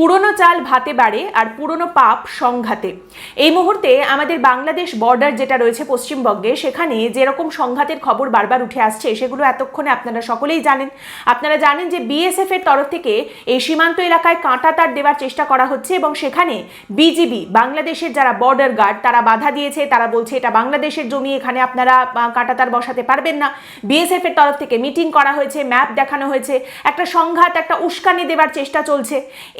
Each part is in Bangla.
পুরনো চাল ভাতে বাড়ে আর পুরনো পাপ সংঘাতে। এই মুহূর্তে আমাদের বাংলাদেশ বর্ডার যেটা রয়েছে পশ্চিমবঙ্গে, সেখানে যেরকম সংঘাতের খবর বারবার উঠে আসছে, সেগুলো এতক্ষণে আপনারা সকলেই জানেন। আপনারা জানেন যে বিএসএফ এর তরফ থেকে এই সীমান্ত এলাকায় কাঁটা তার দেওয়ার চেষ্টা করা হচ্ছে এবং সেখানে বিজিবি বাংলাদেশের যারা বর্ডার গার্ড তারা বাধা দিয়েছে। তারা বলছে, এটা বাংলাদেশের জমি, এখানে আপনারা কাঁটা তার বসাতে পারবেন না। বিএসএফ এর তরফ থেকে মিটিং করা হয়েছে ম্যাপ দেখানো হয়েছে। একটা সংঘাত, একটা উস্কানি দেওয়ার চেষ্টা চলছে।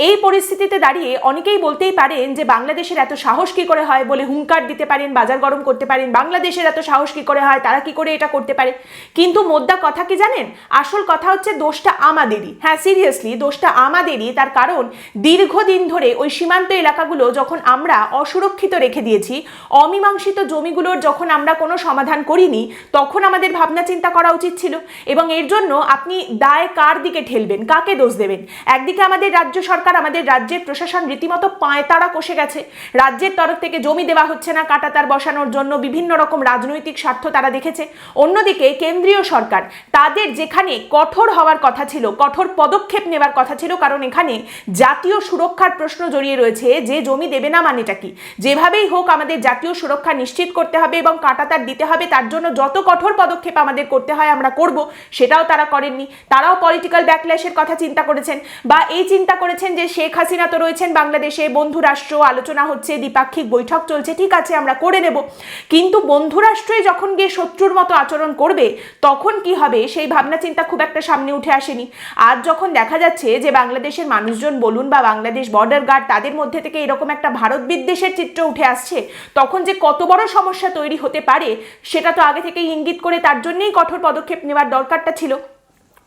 এই পরিস্থিতিতে দাঁড়িয়ে অনেকেই বলতেই পারেন যে বাংলাদেশের এত সাহস কি করে হয় বলে হুঙ্কার দিতে পারেন, বাজার গরম করতে পারেন, বাংলাদেশের এত সাহস কি করে হয়, তারা কি করে এটা করতে পারে? কিন্তু মোদ্দা কথা কি জানেন? আসল কথা হচ্ছে দোষটা আমাদেরই। হ্যাঁ সিরিয়াসলি দোষটা আমাদেরই। তার কারণ, দীর্ঘদিন ধরে ওই সীমান্ত এলাকাগুলো যখন আমরা অসুরক্ষিত রেখে দিয়েছি, অমীমাংসিত জমিগুলোর যখন আমরা কোনো সমাধান করিনি, তখন আমাদের ভাবনা চিন্তা করা উচিত ছিল। এবং এর জন্য আপনি দায় কার দিকে ঠেলবেন? কাকে দোষ দেবেন? একদিকে আমাদের রাজ্য সরকার আমাদের রাজ্যের প্রশাসন রীতিমতো পায়তারা কষে গেছে। রাজ্যের তরফ থেকে জমি দেওয়া হচ্ছে না, কাটাতার বসানোর জন্য বিভিন্ন রকম রাজনৈতিক স্বার্থ তারা দেখেছে। অন্যদিকে কেন্দ্রীয় সরকার, তাদের যেখানে কঠোর হওয়ার কথা ছিল, কঠোর পদক্ষেপ নেওয়ার কথা ছিল, কারণ এখানে জাতীয় সুরক্ষার প্রশ্ন জড়িয়ে রয়েছে, যে জমি দেবে না মানেটা কি? যেভাবেই হোক আমাদের জাতীয় সুরক্ষা নিশ্চিত করতে হবে এবং কাটাতার দিতে হবে, তার জন্য যত কঠোর পদক্ষেপ আমাদের করতে হয় আমরা করব, সেটাও তারা করেননি। তারাও পলিটিক্যাল ব্যাকল্যাশের কথা চিন্তা করেছেন বা এই চিন্তা করেছেন যে শেখ হাসিনা তো রয়েছেন বাংলাদেশে, বন্ধু রাষ্ট্র, আলোচনা হচ্ছে, দ্বিপাক্ষিক বৈঠক চলছে, ঠিক আছে, আমরা করে নেব। কিন্তু বন্ধু রাষ্ট্রই যখন গিয়ে শত্রুর মতো আচরণ করবে, তখন কি হবে? সেই ভাবনা চিন্তা খুব একটা সামনে উঠে আসেনি। আজ যখন দেখা যাচ্ছে যে বাংলাদেশের মানুষজন বলুন বা বাংলাদেশ বর্ডার গার্ড তাদের মধ্যে থেকে এরকম একটা ভারত বিদ্বেষের চিত্র উঠে আসছে, তখন যে কত বড় সমস্যা তৈরি হতে পারে, সেটা তো আগে থেকেই ইঙ্গিত করে তার জন্যই কঠোর পদক্ষেপ নেওয়ার দরকারটা ছিল।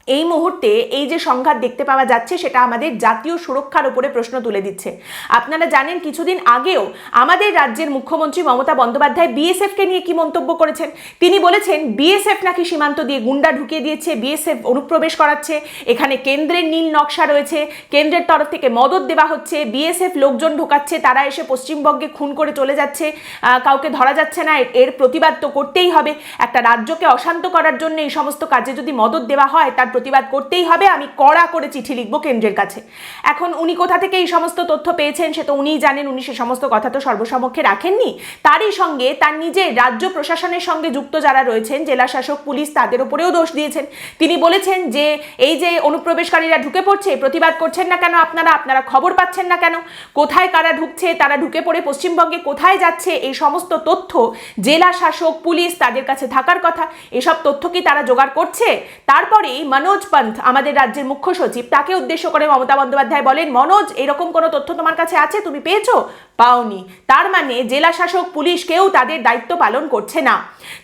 এই মুহূর্তে এই যে সংঘাত দেখতে পাওয়া যাচ্ছে, সেটা আমাদের জাতীয় সুরক্ষার উপরে প্রশ্ন তুলে দিচ্ছে। আপনারা জানেন, কিছুদিন আগেও আমাদের রাজ্যের মুখ্যমন্ত্রী মমতা বন্দ্যোপাধ্যায় বিএসএফকে নিয়ে কি মন্তব্য করেছেন? তিনি বলেছেন, বিএসএফ নাকি সীমান্ত দিয়ে গুন্ডা ঢুকিয়ে দিয়েছে, বিএসএফ অনুপ্রবেশ করাচ্ছে, এখানে কেন্দ্রের নীল নকশা রয়েছে, কেন্দ্রের তরফ থেকে মদত দেওয়া হচ্ছে, বিএসএফ লোকজন ঢোকাচ্ছে, তারা এসে পশ্চিমবঙ্গে খুন করে চলে যাচ্ছে কাউকে ধরা যাচ্ছে না, এর প্রতিবাদ তো করতেই হবে। একটা রাজ্যকে অশান্ত করার জন্য এই সমস্ত কাজে যদি মদত দেওয়া হয়, তার প্রতিবাদ করতেই হবে। আমি কড়া করে চিঠি লিখব কেন্দ্রের কাছে। এখন উনি কোথা থেকে এই সমস্ত তথ্য পেয়েছেন সে তো উনিই জানেন। উনি সে সমস্ত কথা তো সর্বসমক্ষে রাখেননি। তারই সঙ্গে তার নিজের রাজ্য প্রশাসনের সঙ্গে যুক্ত যারা রয়েছেন, জেলা শাসক, পুলিশ, তাদের উপরেও দোষ দিয়েছেন। তিনি বলেছেন যে, এই যে অনুপ্রবেশকারীরা ঢুকে পড়ছে, প্রতিবাদ করছেন না কেন আপনারা? আপনারা খবর পাচ্ছেন না কেন? কোথায় কারা ঢুকছে? তারা ঢুকে পড়ে পশ্চিমবঙ্গে কোথায় যাচ্ছে? এই সমস্ত তথ্য জেলা শাসক, পুলিশ, তাদের কাছে থাকার কথা। এসব তথ্য কি তারা জোগাড় করছে? তারপরেই মনোজ পন্থ, আমাদের রাজ্যের মুখ্য সচিব, তাকে উদ্দেশ্য করে মমতা বন্দ্যোপাধ্যায় বলেন, মনোজ, এরকম কোনো তথ্য তোমার কাছে আছে? তুমি পেয়েছ? পাওনি। তার মানে জেলা শাসক, পুলিশ কেউ তাদের দায়িত্ব পালন করছে না।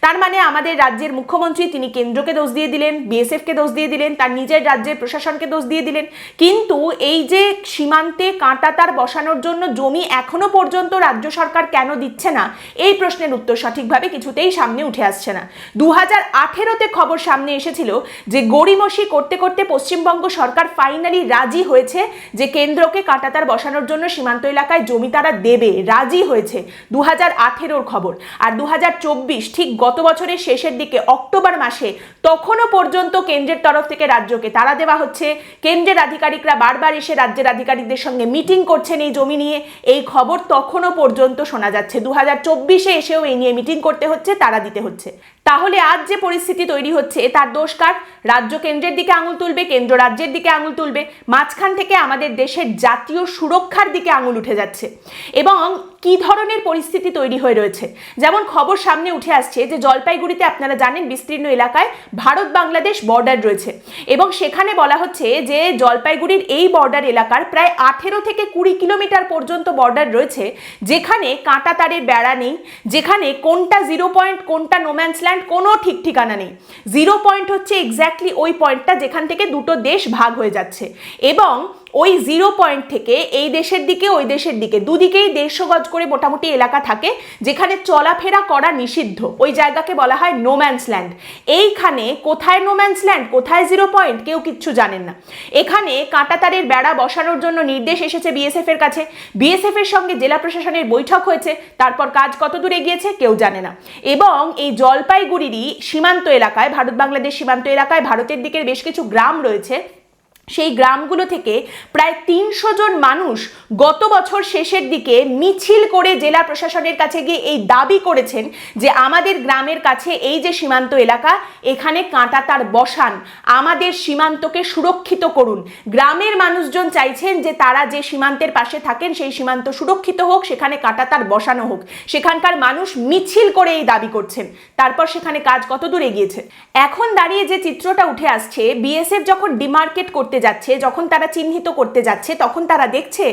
তার মানে আমাদের রাজ্যের মুখ্যমন্ত্রী তিনি কেন্দ্রকে দোষ দিয়ে দিলেন, বিএসএফকে দোষ দিয়ে দিলেন, তার নিজের রাজ্যের প্রশাসনকে দোষ দিয়ে দিলেন। কিন্তু এই যে সীমান্তে কাঁটা তার বসানোর জন্য জমি এখনও পর্যন্ত রাজ্য সরকার কেন দিচ্ছে না, এই প্রশ্নের উত্তর সঠিকভাবে কিছুতেই সামনে উঠে আসছে না। দু হাজার আঠেরোতে খবর সামনে এসেছিল যে গড়িমসি করতে করতে পশ্চিমবঙ্গ সরকার ফাইনালি রাজি হয়েছে যে কেন্দ্রকে কাঁটাতার বসানোর জন্য সীমান্ত এলাকায় জমি তারা দেবে, রাজি হয়েছে। দু হাজার আঠেরোর খবর। আর দু হাজার চব্বিশ, ঠিক গত বছরের শেষের দিকে অক্টোবর মাসে তখনও পর্যন্ত কেন্দ্রের তরফ থেকে রাজ্যকে তারা দেওয়া হচ্ছে। কেন্দ্রের আধিকারিকরা বারবার এসে রাজ্যের আধিকারিকদের সঙ্গে মিটিং করছেন এই জমি নিয়ে। এই খবর তখনও পর্যন্ত শোনা যাচ্ছে। দু হাজার চব্বিশে এসেও এই নিয়ে মিটিং করতে হচ্ছে তারা দিতে হচ্ছে। তাহলে আজ যে পরিস্থিতি তৈরি হচ্ছে, তার দোষ কার? রাজ্য কেন্দ্রের দিকে আঙুল তুলবে, কেন্দ্র রাজ্যের দিকে আঙুল তুলবে। মাঝখান থেকে আমাদের দেশের জাতীয় সুরক্ষার দিকে আঙুল উঠে যাচ্ছে। এবং কি ধরনের পরিস্থিতি তৈরি হয়ে রয়েছে? যেমন খবর সামনে উঠে আসছে যে জলপাইগুড়িতে আপনারা জানেন বিস্তীর্ণ এলাকায় ভারত বাংলাদেশ বর্ডার রয়েছে। এবং সেখানে বলা হচ্ছে যে জলপাইগুড়ির এই বর্ডার এলাকার প্রায় আঠেরো থেকে কুড়ি কিলোমিটার পর্যন্ত বর্ডার রয়েছে। যেখানে কাঁটা তারের বেড়া নেই, যেখানে কোনটা জিরো পয়েন্ট কোনটা নোম্যান্স ল্যান্ড কোনো ঠিক ঠিকানা নেই। জিরো পয়েন্ট হচ্ছে এক্স্যাক্টলি ওই পয়েন্টটা যেখান থেকে দুটো দেশ ভাগ হয়ে যাচ্ছে। এবং ওই জিরো পয়েন্ট থেকে এই দেশের দিকে, ওই দেশের দিকে, দুদিকেই দেড়শো গজ করে মোটামুটি এলাকা থাকে, যেখানে চলাফেরা করা নিষিদ্ধ। ওই জায়গাকে বলা হয় নোম্যান্স ল্যান্ড এইখানে কোথায় নোম্যান্স ল্যান্ড কোথায় জিরো পয়েন্ট কেউ কিচ্ছু জানেন না। এখানে কাঁটাতারের বেড়া বসানোর জন্য নির্দেশ এসেছে বিএসএফ এর কাছে। বিএসএফ এর সঙ্গে জেলা প্রশাসনের বৈঠক হয়েছে, তারপর কাজ কত দূর এগিয়েছে কেউ জানে না। এবং এই জলপাইগুড়িরই সীমান্ত এলাকায় ভারত বাংলাদেশ সীমান্ত এলাকায়, ভারতের দিকের বেশ কিছু গ্রাম রয়েছে সেই গ্রামগুলো থেকে প্রায় তিনশো জন মানুষ গত বছর শেষের দিকে মিছিল করে জেলা প্রশাসনের কাছে গিয়ে এই দাবি করেছেন যে আমাদের গ্রামের কাছে এই যে সীমান্ত এলাকা, এখানে কাঁটা তার বসান। আমাদের সীমান্তকে সুরক্ষিত করুন। গ্রামের মানুষজন চাইছেন যে তারা যে সীমান্তের পাশে থাকেন, সেই সীমান্ত সুরক্ষিত হোক, সেখানে কাঁটা তার বসানো হোক। সেখানকার মানুষ মিছিল করে এই দাবি করছেন। তারপর সেখানে কাজ কত দূর এগিয়েছে? এখন দাঁড়িয়ে যে চিত্রটা উঠে আসছে, বিএসএফ যখন ডিমার্কেট করতে যাচ্ছে, যখন তারা চিহ্নিত করতে যাচ্ছে, তখন তারা দেখছে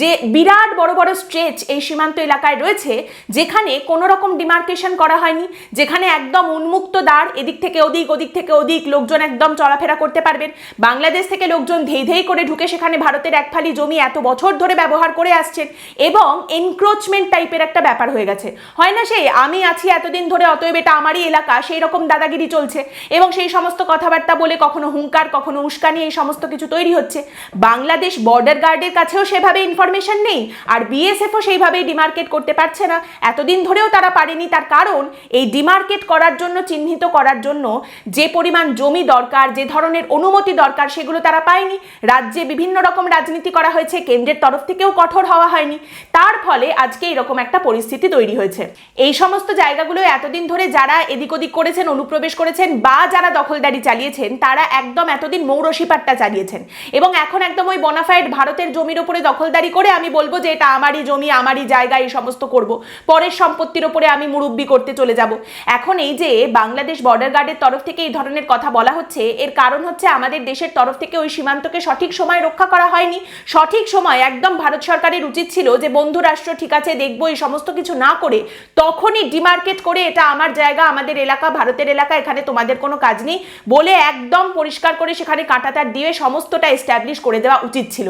যে বিরাট বড় বড় স্ট্রেচ এই সীমান্ত এলাকায় রয়েছে, যেখানে কোনো রকম ডিমার্কেশন করা হয়নি, যেখানে একদম উন্মুক্ত দ্বার, এদিক থেকে ওদিক ওদিক থেকে ওদিক, লোকজন একদম চলাফেরা করতে পারবেন। বাংলাদেশ থেকে লোকজন ধেই ধেই করে ঢুকে সেখানে ভারতের এক ফালি জমি এত বছর ধরে ব্যবহার করে আসছেন এবং এনক্রোচমেন্ট টাইপের একটা ব্যাপার হয়ে গেছে। হয় না সেই আমি আছি এতদিন ধরে, অতএব এটা আমারই এলাকা, সেই রকম দাদাগিরি চলছে এবং সেই সমস্ত কথাবার্তা বলে কখনো হুঙ্কার, কখনো উস্কানি, এই সমস্ত কিছু তৈরি হচ্ছে। বাংলাদেশ বর্ডার গার্ডের কাছেও সেভাবে ইনফরমেশন নেই। আর বিএসএফও সেইভাবেই ডিমার্কেট করতে পারছে না। এতদিন ধরেও তারা পারেনি। তার কারণ, এই ডিমার্কেট করার জন্য, চিহ্নিত করার জন্য যে পরিমাণ জমি দরকার, যে ধরনের অনুমতি দরকার, সেগুলো তারা পায়নি। রাজ্যে বিভিন্ন রকম রাজনীতি করা হয়েছে। কেন্দ্রের তরফ থেকেও কঠোর হওয়া হয়নি। তার ফলে আজকে এরকম একটা পরিস্থিতি তৈরি হয়েছে। এই সমস্ত জায়গাগুলো এতদিন ধরে যারা এদিক ওদিক করেছেন, অনুপ্রবেশ করেছেন, বা যারা দখলদারি চালিয়েছেন, তারা একদম এতদিন মৌরসিপাট্টা চালিয়েছেন। এবং এখন একদম ওই বনাফাইড ভারতের জমির ওপরে দখলদারি করে আমি বলব যে এটা আমারই জমি, আমারই জায়গা, এই সমস্ত করব। পরের সম্পত্তির ওপরে আমি মুরব্বি করতে চলে যাব। এখন এই যে বাংলাদেশ বর্ডার গার্ডের তরফ থেকে এই ধরনের কথা বলা হচ্ছে, এর কারণ হচ্ছে আমাদের দেশের তরফ থেকে ওই সীমান্তকে সঠিক সময় রক্ষা করা হয়নি। সঠিক সময় একদম ভারত সরকারের উচিত ছিল যে বন্ধু রাষ্ট্র ঠিক আছে, দেখব এই সমস্ত কিছু না করে, তখনই ডিমার্কেট করে এটা আমার জায়গা, আমাদের এলাকা, ভারতের এলাকা, এখানে তোমাদের কোনো কাজ নেই বলে একদম পরিষ্কার করে সেখানে কাঁটাতার দিয়ে সমস্তটা এস্টাবলিশ করে দেওয়া উচিত ছিল।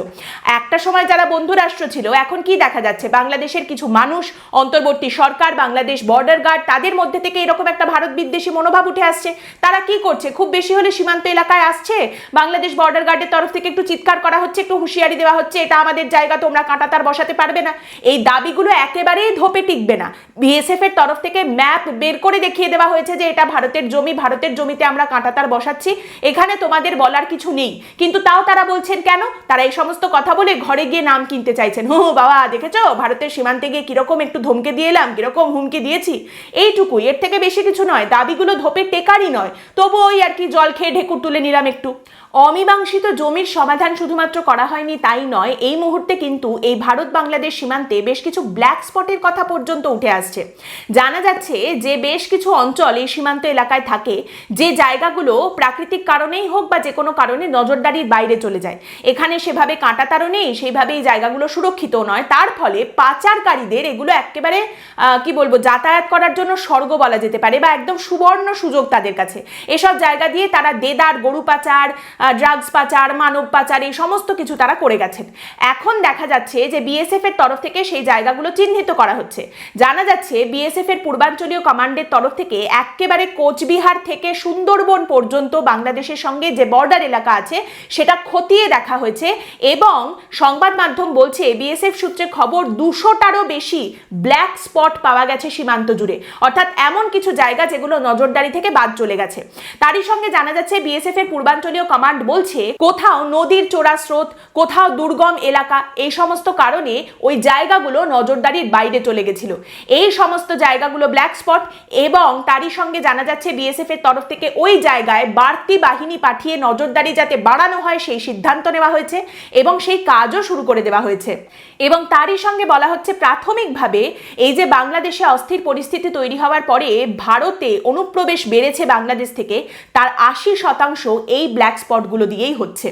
একটা সময় যারা বন্ধু রাষ্ট্র ছিল। এখন কি দেখা যাচ্ছে? বাংলাদেশের কিছু মানুষ, অন্তর্বর্তী সরকার, বাংলাদেশ বর্ডার গার্ড তাদের মধ্যে থেকে এরকম একটা ভারত বিদ্বেষী মনোভাব উঠে আসছে। তারা কি করছে? খুব বেশি হলে সীমান্ত এলাকায় আসছে? বাংলাদেশ বর্ডার গার্ডের তরফ থেকে একটু চিৎকার করা হচ্ছে, একটু হুঁশিয়ারি দেওয়া হচ্ছে, এটা আমাদের জায়গা, তোমরা কাঁটাতার বসাতে পারবে না। এই দাবিগুলো একেবারেই ধোপে টিকবে না। বিএসএফ এর তরফ থেকে ম্যাপ বের করে দেখিয়ে দেওয়া হয়েছে যে এটা ভারতের জমি, ভারতের জমিতে আমরা কাঁটাতার বসাচ্ছি। এখানে তোমাদের বলার কিছু নেই। কিন্তু তাও তারা বলছেন, কেন? তারা এই সমস্ত কথা বলে ঘরে গিয়ে নাম কিনতে চাইছেন। হু বাবা, দেখেছ? ভারতের সীমান্তে গিয়ে কীরকম একটু ধমকে দিয়ে এলাম, কীরকম হুমকি দিয়েছি? এইটুকুই, এর থেকে বেশি কিছু নয়, দাবিগুলো ধোপে টেকারই নয়। তবু ওই আর কি জল খেয়ে ঢেকুর তুলে নিলাম একটু। অমীমাংসিত জমির সমাধান শুধুমাত্র করা হয়নি, তাই নয়, এই মুহূর্তে কিন্তু এই ভারত বাংলাদেশ সীমান্তে বেশ কিছু ব্ল্যাক স্পটের কথা পর্যন্ত উঠে আসছে। জানা যাচ্ছে যে বেশ কিছু অঞ্চল এই সীমান্ত এলাকায় থাকে, যে জায়গাগুলো প্রাকৃতিক কারণেই হোক বা যে কোনো কারণে নজরদারির বাইরে চলে যায়। এখানে সেভাবে কাঁটা কাঁটাতারও নেই, সেইভাবেই জায়গাগুলো সুরক্ষিত নয়, তার ফলে পাচারকারীদের এগুলো একেবারে কি বলব, যাতায়াত করার জন্য স্বর্গ বলা যেতে পারে বা একদম সুবর্ণ সুযোগ তাদের কাছে। এসব জায়গা দিয়ে তারা দেদার, গরু পাচার ড্রাগস পাচার, মানব পাচার এই সমস্ত কিছু তারা করে গেছেন। এখন দেখা যাচ্ছে যে বিএসএফ এর তরফ থেকে সেই জায়গাগুলো চিহ্নিত করা হচ্ছে। জানা যাচ্ছে বিএসএফ এর পূর্বাঞ্চলীয় কমান্ডের তরফ থেকে একেবারে কোচবিহার থেকে সুন্দরবন পর্যন্ত বাংলাদেশের সঙ্গে যে বর্ডার এলাকা আছে, সেটা খতিয়ে দেখা হয়েছে এবং সংবাদ মাধ্যম বলছে বিএসএফ সূত্রে খবর দুশোটারও বেশি ব্ল্যাক স্পট পাওয়া গেছে সীমান্ত জুড়ে। অর্থাৎ এমন কিছু জায়গা যেগুলো নজরদারি থেকে বাদ চলে গেছে। তারই সঙ্গে জানা যাচ্ছে বিএসএফ এর পূর্বাঞ্চলীয় কমান্ড বলছে, কোথাও নদীর চোরা স্রোত, কোথাও দুর্গম এলাকা, এই সমস্ত কারণে ওই জায়গাগুলো নজরদারির বাইরে চলে গেছিল। এই সমস্ত জায়গাগুলো ব্ল্যাক স্পট এবং তারই সঙ্গে জানা যাচ্ছে বিএসএফ এর তরফ থেকে ওই জায়গায় বাড়তি বাহিনী পাঠিয়ে নজরদারি যাতে বাড়ানো হয়, সেই সিদ্ধান্ত নেওয়া হয়েছে এবং সেই কাজও শুরু করে দেওয়া হয়েছে। এবং তারই সঙ্গে বলা হচ্ছে, প্রাথমিকভাবে এই যে বাংলাদেশে অস্থির পরিস্থিতি তৈরি হওয়ার পরে ভারতে অনুপ্রবেশ বেড়েছে বাংলাদেশ থেকে, তার আশি শতাংশ এই ব্ল্যাক স্পটগুলো দিয়েই হচ্ছে।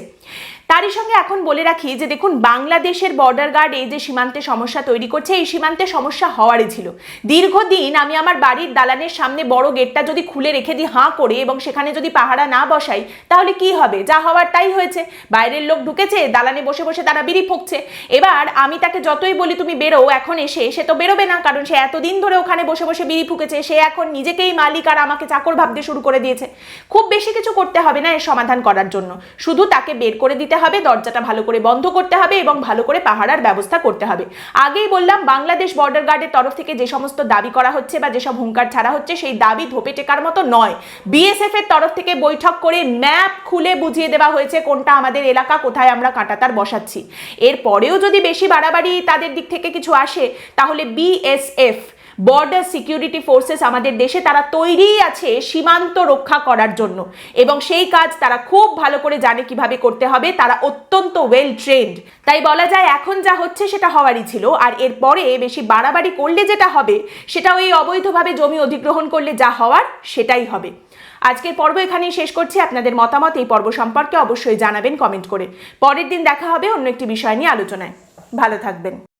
তারই সঙ্গে এখন বলে রাখি যে দেখুন, বাংলাদেশের বর্ডার গার্ড এই যে সীমান্তে সমস্যা তৈরি করছে, এই সীমান্তে সমস্যা হওয়ারই ছিল। দীর্ঘদিন আমি আমার বাড়ির দালানের সামনে বড় গেটটা যদি খুলে রেখে দিই, হাঁ করে এবং সেখানে যদি পাহারা না বসাই, তাহলে কি হবে? যা হওয়ার তাই হয়েছে। বাইরের লোক ঢুকেছে, দালানে বসে বসে তারা বিড়ি ফুঁকছে। এবার আমি তাকে যতই বলি, তুমি বেরো এখন এসে, সে তো বেরোবে না, কারণ সে এতদিন ধরে ওখানে বসে বসে বিড়ি ফুঁকেছে, সে এখন নিজেকেই মালিক আর আমাকে চাকর ভাবতে শুরু করে দিয়েছে। খুব বেশি কিছু করতে হবে না এর সমাধান করার জন্য। শুধু তাকে বের করে দিতে হবে, দরজাটা ভালো করে বন্ধ করতে হবে এবং ভালো করে পাহারার ব্যবস্থা করতে হবে। আগেই বললাম, বাংলাদেশ বর্ডার গার্ডের তরফ থেকে যে সমস্ত দাবি করা হচ্ছে বা যেসব হুঙ্কার ছাড়া হচ্ছে, সেই দাবি ধোপে টেকার মতো নয়। বিএসএফ এর তরফ থেকে বৈঠক করে ম্যাপ খুলে বুঝিয়ে দেওয়া হয়েছে কোনটা আমাদের এলাকা, কোথায় আমরা কাঁটাতার বসাচ্ছি। এরপরেও যদি বেশি বাড়াবাড়ি তাদের দিক থেকে কিছু আসে, তাহলে বিএসএফ বর্ডার সিকিউরিটি ফোর্সেস আমাদের দেশে তারা তৈরিই আছে সীমান্ত রক্ষা করার জন্য। এবং সেই কাজ তারা খুব ভালো করে জানে কীভাবে করতে হবে। তারা অত্যন্ত ওয়েল ট্রেন্ড তাই বলা যায় এখন যা হচ্ছে সেটা হওয়ারই ছিল। আর এরপরে বেশি বাড়াবাড়ি করলে যেটা হবে সেটা ওই অবৈধভাবে জমি অধিগ্রহণ করলে যা হওয়ার সেটাই হবে। আজকের পর্ব এখানেই শেষ করছি। আপনাদের মতামত এই পর্ব সম্পর্কে অবশ্যই জানাবেন কমেন্ট করে। পরের দিন দেখা হবে অন্য একটি বিষয় নিয়ে আলোচনায়। ভালো থাকবেন।